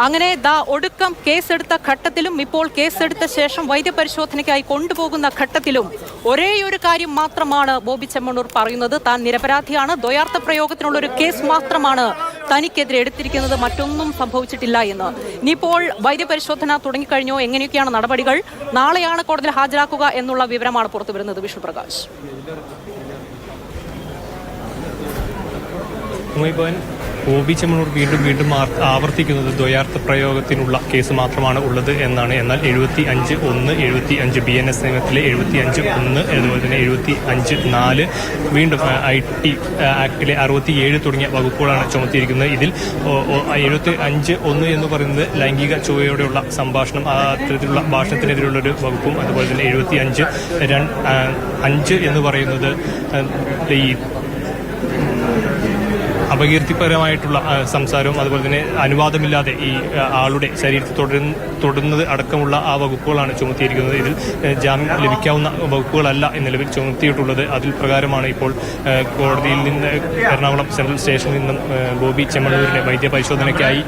അങ്ങനെ ദാ ഒടുക്കം കേസെടുത്ത ഘട്ടത്തിലും ഇപ്പോൾ കേസെടുത്ത ശേഷം വൈദ്യപരിശോധനയ്ക്കായി കൊണ്ടുപോകുന്ന ഘട്ടത്തിലും ഒരേ ഒരു കാര്യം മാത്രമാണ് ബോബി ചെമ്മണ്ണൂർ പറയുന്നത്. താൻ നിരപരാധിയാണ്. ദ്വയാർത്ഥ പ്രയോഗത്തിനുള്ള ഒരു കേസ് മാത്രമാണ് തനിക്കെതിരെ എടുത്തിരിക്കുന്നത്. മറ്റൊന്നും സംഭവിച്ചിട്ടില്ല എന്ന്. ഇനിയിപ്പോൾ വൈദ്യപരിശോധന തുടങ്ങിക്കഴിഞ്ഞോ? എങ്ങനെയൊക്കെയാണ് നടപടികൾ? നാളെയാണ് കോടതിയിൽ ഹാജരാക്കുക എന്നുള്ള വിവരമാണ് പുറത്തു വരുന്നത്. വിഷ്ണുപ്രകാശ് ഒബി ചെമ്മണൂർ വീണ്ടും വീണ്ടും ആവർത്തിക്കുന്നത് ദ്വയാർത്ഥ പ്രയോഗത്തിനുള്ള കേസ് മാത്രമാണ് ഉള്ളത് എന്നാണ്. എന്നാൽ എഴുപത്തി അഞ്ച് ഒന്ന് എഴുപത്തി അഞ്ച് ബി എൻ എസ് നിയമത്തിലെ എഴുപത്തി അഞ്ച് ഒന്ന് അതുപോലെ തന്നെ എഴുപത്തി അഞ്ച് നാല് വീണ്ടും ഐ ടി ആക്ടിലെ അറുപത്തി ഏഴ് തുടങ്ങിയ വകുപ്പുകളാണ് ചുമത്തിയിരിക്കുന്നത്. ഇതിൽ എഴുപത്തി അഞ്ച് ഒന്ന് എന്ന് പറയുന്നത് ലൈംഗിക ചുവയോടെയുള്ള സംഭാഷണം അത്തരത്തിലുള്ള ഭാഷണത്തിനെതിരെയുള്ള ഒരു വകുപ്പും അതുപോലെ തന്നെ എഴുപത്തി അഞ്ച് അഞ്ച് എന്ന് പറയുന്നത് ഈ അപകീർത്തിപരമായിട്ടുള്ള സംസാരവും അതുപോലെ തന്നെ അനുവാദമില്ലാതെ ഈ ആളുടെ ശരീരത്തിൽ തുടരുന്ന തൊടുന്നത് അടക്കമുള്ള ആ വകുപ്പുകളാണ് ചുമത്തിയിരിക്കുന്നത്. ഇതിൽ ജാമ്യം ലഭിക്കാവുന്ന വകുപ്പുകളല്ല നിലവിൽ ചുമത്തിയിട്ടുള്ളത്. അതിൽ പ്രകാരമാണ് ഇപ്പോൾ കോടതിയിൽ നിന്ന് എറണാകുളം സെൻട്രൽ സ്റ്റേഷനിൽ നിന്നും ബോബി ചെമ്മണൂരിനെ വൈദ്യപരിശോധനയ്ക്കായി പരിശോധനയ്ക്കായി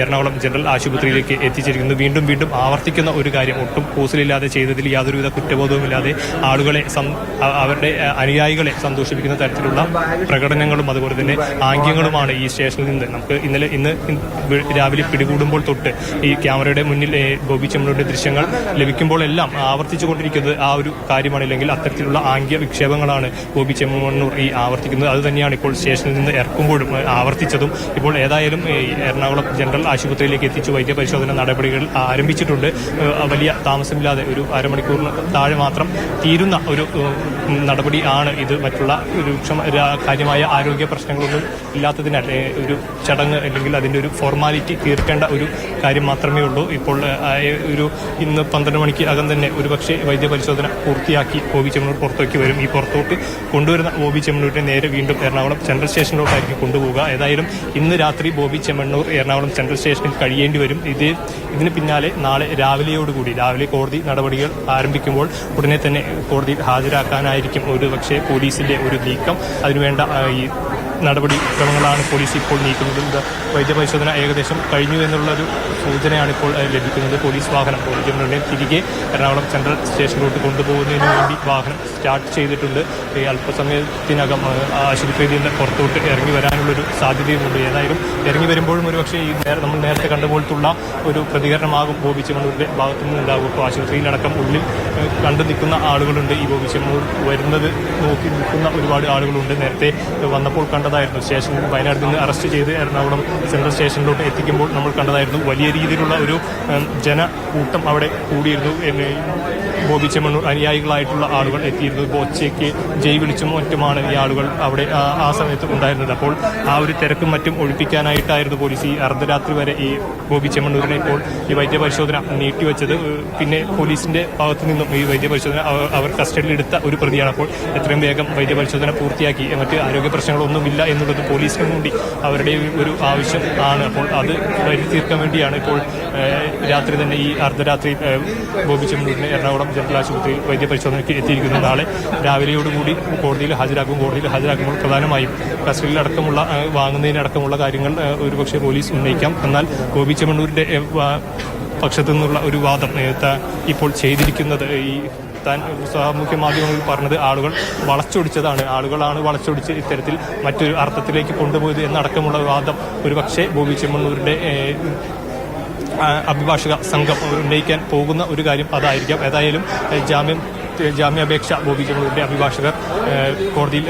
എറണാകുളം ജനറൽ ആശുപത്രിയിലേക്ക് എത്തിച്ചിരിക്കുന്നത് വീണ്ടും വീണ്ടും ആവർത്തിക്കുന്ന ഒരു കാര്യം ഒട്ടും കൂസലില്ലാതെ ചെയ്തതിൽ യാതൊരുവിധ കുറ്റബോധവുമില്ലാതെ ആളുകളെ അവരുടെ അനുയായികളെ സന്തോഷിപ്പിക്കുന്ന തരത്തിലുള്ള പ്രകടനങ്ങളും അതുപോലെ തന്നെ ആംഗ്യങ്ങളുമാണ് ഈ സ്റ്റേഷനിൽ നിന്ന്. നമുക്ക് ഇന്നലെ ഇന്ന് രാവിലെ പിടികൂടുമ്പോൾ തൊട്ട് ഈ ക്യാമറയുടെ മുന്നിൽ ഗോപി ചെമ്മണ്ണൂരിന്റെ ദൃശ്യങ്ങൾ ലഭിക്കുമ്പോഴെല്ലാം ആവർത്തിച്ചു കൊണ്ടിരിക്കുന്നത് ആ ഒരു കാര്യമാണ് അല്ലെങ്കിൽ അത്തരത്തിലുള്ള ആംഗ്യ വിക്ഷേപങ്ങളാണ് ബോബി ചെമ്മണ്ണൂർ ഈ ആവർത്തിക്കുന്നത്. അത് തന്നെയാണ് ഇപ്പോൾ സ്റ്റേഷനിൽ നിന്ന് ഇറക്കുമ്പോഴും ആവർത്തിച്ചതും. ഇപ്പോൾ ഏതായാലും എറണാകുളം ജനറൽ ആശുപത്രിയിലേക്ക് എത്തിച്ചു. വൈദ്യപരിശോധന നടപടികൾ ആരംഭിച്ചിട്ടുണ്ട്. വലിയ താമസമില്ലാതെ ഒരു അരമണിക്കൂറിന് താഴെ മാത്രം തീരുന്ന ഒരു നടപടി ആണ് ഇത്. മറ്റുള്ള രൂക്ഷ കാര്യമായ ആരോഗ്യ പ്രശ്നങ്ങളൊന്നും ഇല്ലാത്തതിനാൽ ഏ, ഒരു ചടങ്ങ് അല്ലെങ്കിൽ അതിന്റെ ഒരു ഫോർമാലിറ്റി തീർക്കേണ്ട ഒരു കാര്യം മാത്രമേ ഉള്ളൂ. ഇപ്പോൾ ഒരു ഇന്ന് പന്ത്രണ്ട് മണിക്ക് അകം തന്നെ ഒരുപക്ഷെ വൈദ്യപരിശോധന പൂർത്തിയാക്കി ഒ ബി ചെമ്മനൂർ പുറത്തേക്ക് വരും. ഈ പുറത്തോട്ട് കൊണ്ടുവരുന്ന ബോബി ചെമ്മണ്ണൂരിനെ നേരെ വീണ്ടും എറണാകുളം സെൻട്രൽ സ്റ്റേഷനിലോട്ടായിരിക്കും കൊണ്ടുപോവുക. ഏതായാലും ഇന്ന് രാത്രി ബോബി ചെമ്മണ്ണൂർ എറണാകുളം സെൻട്രൽ സ്റ്റേഷനിൽ കഴിയേണ്ടി വരും. ഇത് ഇതിന് പിന്നാലെ നാളെ രാവിലെയോടുകൂടി രാവിലെ കോടതി നടപടികൾ ആരംഭിക്കുമ്പോൾ ഉടനെ തന്നെ കോടതിയിൽ ഹാജരാക്കാനായിരിക്കും ഒരു പക്ഷേ പോലീസിന്റെ ഒരു നീക്കം. അതിനുവേണ്ട ഈ നടപടി ക്രമങ്ങളാണ് പോലീസ് ഇപ്പോൾ നീക്കുന്നത്. ഇത് വൈദ്യപരിശോധന ഏകദേശം കഴിഞ്ഞു എന്നുള്ളൊരു സൂചനയാണ് ഇപ്പോൾ ലഭിക്കുന്നത്. പോലീസ് വാഹനം പോലീസ് തിരികെ എറണാകുളം സെൻട്രൽ സ്റ്റേഷനിലോട്ട് കൊണ്ടുപോകുന്നതിന് വേണ്ടി വാഹനം സ്റ്റാർട്ട് ചെയ്തിട്ടുണ്ട്. ഈ അല്പസമയത്തിനകം ആശുപത്രിയിൽ നിന്ന് പുറത്തോട്ട് ഇറങ്ങി വരാനുള്ളൊരു സാധ്യതയുമുണ്ട്. ഏതായാലും ഇറങ്ങി വരുമ്പോഴും ഒരു പക്ഷേ ഈ നമ്മൾ നേരത്തെ കണ്ടുപോലത്തുള്ള ഒരു പ്രതികരണമാകും ബോബി ഭാഗത്തു നിന്നുണ്ടാകും ഇപ്പോൾ ആശുപത്രിയിലടക്കം ഉള്ളിൽ കണ്ടു നിൽക്കുന്ന ആളുകളുണ്ട്. ഈ ബോബി വരുന്നത് നോക്കി നിൽക്കുന്ന ഒരുപാട് ആളുകളുണ്ട്. നേരത്തെ വന്നപ്പോൾ കണ്ടതായിരുന്നു. സ്റ്റേഷൻ വയനാട്ടിൽ നിന്ന് അറസ്റ്റ് ചെയ്ത് എറണാകുളം സെൻട്രൽ സ്റ്റേഷനിലോട്ട് എത്തിക്കുമ്പോൾ നമ്മൾ കണ്ടതായിരുന്നു. വലിയ രീതിയിലുള്ള ഒരു ജനകൂട്ടം അവിടെ കൂടിയിരുന്നു. ബോബി ചെമ്മണ്ണൂർ അനുയായികളായിട്ടുള്ള ആളുകൾ എത്തിയിരുന്നത് ഇപ്പോൾ ഒച്ചയ്ക്ക് ജയ് വിളിച്ചും മറ്റുമാണ് ഈ ആളുകൾ അവിടെ ആ സമയത്ത് ഉണ്ടായിരുന്നത്. അപ്പോൾ ആ ഒരു തിരക്കും മറ്റും ഒഴിപ്പിക്കാനായിട്ടായിരുന്നു പോലീസ് ഈ അർദ്ധരാത്രി വരെ ഈ ബോബി ചെമ്മണ്ണൂരിനെ ഇപ്പോൾ ഈ വൈദ്യപരിശോധന നീട്ടിവെച്ചത്. പിന്നെ പോലീസിന്റെ ഭാഗത്തു നിന്നും ഈ വൈദ്യപരിശോധന അവർ കസ്റ്റഡിയിലെടുത്ത ഒരു പ്രതിയാണ് അപ്പോൾ എത്രയും വേഗം വൈദ്യപരിശോധന പൂർത്തിയാക്കി. മറ്റ് ആരോഗ്യ പ്രശ്നങ്ങളൊന്നുമില്ല എന്നുള്ളത് പോലീസിനും കൂടി അവരുടെ ഒരു ആവശ്യം ആണ്. അപ്പോൾ അത് വരി തീർക്കാൻ വേണ്ടിയാണ് ഇപ്പോൾ രാത്രി തന്നെ ഈ അർദ്ധരാത്രി ബോബി എറണാകുളം ജനറൽ ആശുപത്രിയിൽ വൈദ്യപരിശോധനയ്ക്ക് എത്തിയിരിക്കുന്നു നാളെ രാവിലെയോടുകൂടി കോടതിയിൽ ഹാജരാക്കും. കോടതിയിൽ ഹാജരാക്കുമ്പോൾ പ്രധാനമായും കസ്റ്റഡിയിൽ അടക്കമുള്ള വാങ്ങുന്നതിനടക്കമുള്ള കാര്യങ്ങൾ ഒരുപക്ഷെ പോലീസ് ഉന്നയിക്കാം. എന്നാൽ ഗോപിച്ചമണ്ണൂരിന്റെ പക്ഷത്തു നിന്നുള്ള ഒരു വാദം ഇപ്പോൾ ചെയ്തിരിക്കുന്നത് ഈ താൻ സാമൂഹ്യ മാധ്യമങ്ങളിൽ പറഞ്ഞത് ആളുകൾ വളച്ചൊടിച്ചതാണ്. ആളുകളാണ് വളച്ചൊടിച്ച് ഇത്തരത്തിൽ മറ്റൊരു അർത്ഥത്തിലേക്ക് കൊണ്ടുപോയത് എന്നടക്കമുള്ള വാദം ഒരുപക്ഷെ ബോബി ചെമ്മണ്ണൂരിന്റെ അഭിഭാഷക സംഘം ഉന്നയിക്കാൻ പോകുന്ന ഒരു കാര്യം അതായിരിക്കാം. ഏതായാലും ജാമ്യം ജാമ്യാപേക്ഷ ബോബി ചെമ്മണ്ണൂരിന്റെ അഭിഭാഷകർ കോടതിയിൽ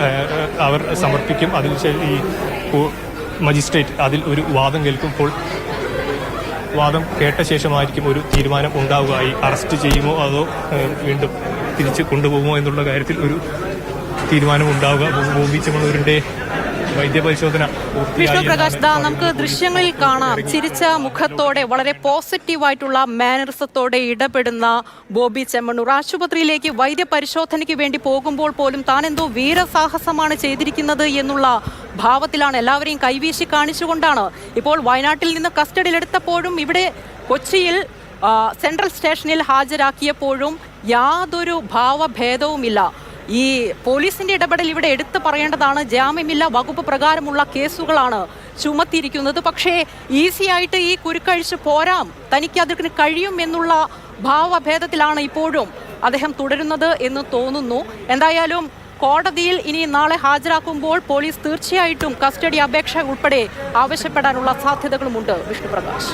അവർ സമർപ്പിക്കും. അതിൽ ഈ മജിസ്ട്രേറ്റ് അതിൽ ഒരു വാദം കേൾക്കുമ്പോൾ വാദം കേട്ട ശേഷമായിരിക്കും ഒരു തീരുമാനം ഉണ്ടാവുക. ഈ അറസ്റ്റ് ചെയ്യുമോ അതോ വീണ്ടും തിരിച്ച് കൊണ്ടുപോകുമോ എന്നുള്ള കാര്യത്തിൽ ഒരു തീരുമാനം ഉണ്ടാവുക. ഭൂമി ചെമ്മണ്ണൂരിന്റെ വൈദ്യപരിശോധന വിഷ്ണു പ്രകാശ് ദാ നമുക്ക് ദൃശ്യങ്ങളിൽ കാണാം. ചിരിച്ച മുഖത്തോടെ വളരെ പോസിറ്റീവായിട്ടുള്ള മാനറിസത്തോടെ ഇടപെടുന്ന ബോബി ചെമ്മണ്ണൂർ. ആശുപത്രിയിലേക്ക് വൈദ്യപരിശോധനയ്ക്ക് വേണ്ടി പോകുമ്പോൾ പോലും താൻ എന്തോ വീരസാഹസമാണ് ചെയ്തിരിക്കുന്നത് എന്നുള്ള ഭാവത്തിലാണ് എല്ലാവരെയും കൈവീശി കാണിച്ചുകൊണ്ടാണ്. ഇപ്പോൾ വയനാട്ടിൽ നിന്ന് കസ്റ്റഡിയിലെടുത്തപ്പോഴും ഇവിടെ കൊച്ചിയിൽ സെൻട്രൽ സ്റ്റേഷനിൽ ഹാജരാക്കിയപ്പോഴും യാതൊരു ഭാവഭേദവുമില്ല. ഈ പോലീസിന്റെ ഇടപെടൽ ഇവിടെ എടുത്തു പറയേണ്ടതാണ്. ജാമ്യമില്ല വകുപ്പ് പ്രകാരമുള്ള കേസുകളാണ് ചുമത്തിയിരിക്കുന്നത്. പക്ഷേ ഈസി ആയിട്ട് ഈ കുരുക്കഴിച്ച് പോരാം. തനിക്ക് അതിന് കഴിയും എന്നുള്ള ഭാവഭേദത്തിലാണ് ഇപ്പോഴും അദ്ദേഹം തുടരുന്നത് എന്ന് തോന്നുന്നു. എന്തായാലും കോടതിയിൽ ഇനി നാളെ ഹാജരാക്കുമ്പോൾ പോലീസ് തീർച്ചയായിട്ടും കസ്റ്റഡി അപേക്ഷ ഉൾപ്പെടെ ആവശ്യപ്പെടാനുള്ള സാധ്യതകളുമുണ്ട് വിഷ്ണുപ്രകാശ്.